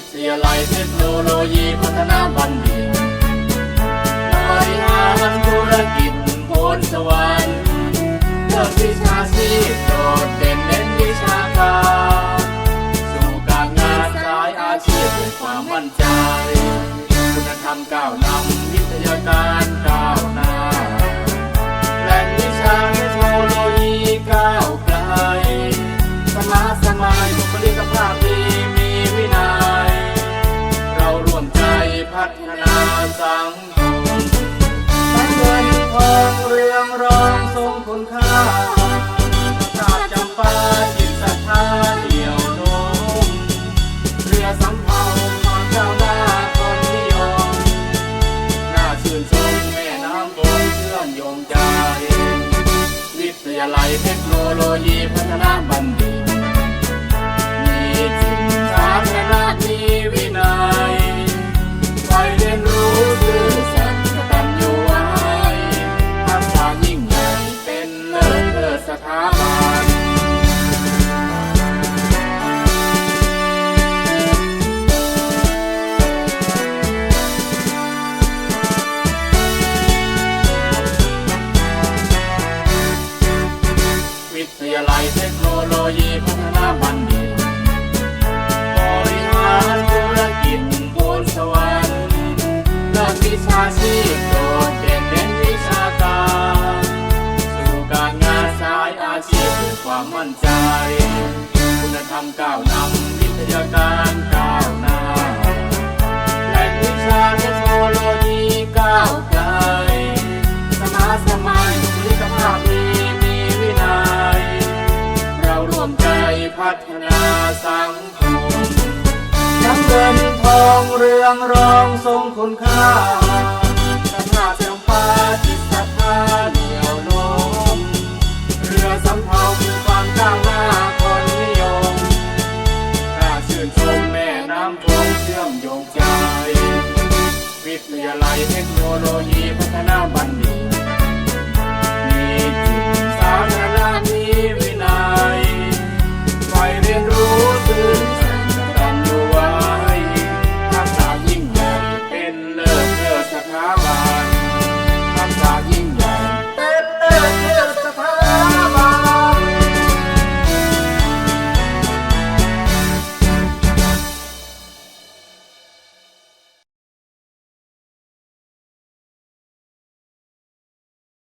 วิทยาลัยเทคโนโลยีพัฒนาบัณฑิตบริหารธุรกิจโพนสวรรค์เลือกวิชาชีพโดดเด่นเน้นวิชาการสู่การงานสายอาชีพด้วยความมั่นใจ คุณธรรมก้าวหน้า ลัยเทคโนโลยีพัฒนาบัณฑิตำก้าวนำวิทยาการก้าวหน้าแหล่งวิชาเทคโนโลยีก้าวไกลสมาสมัยบุคลิกภาพดีมีวินัย เราร่วมใจพัฒนาสังคมน้ำเงินทองเรืองรองทรงคุณค่า วิทยาลัยเทคโนโลยีพัฒนาบัณฑิต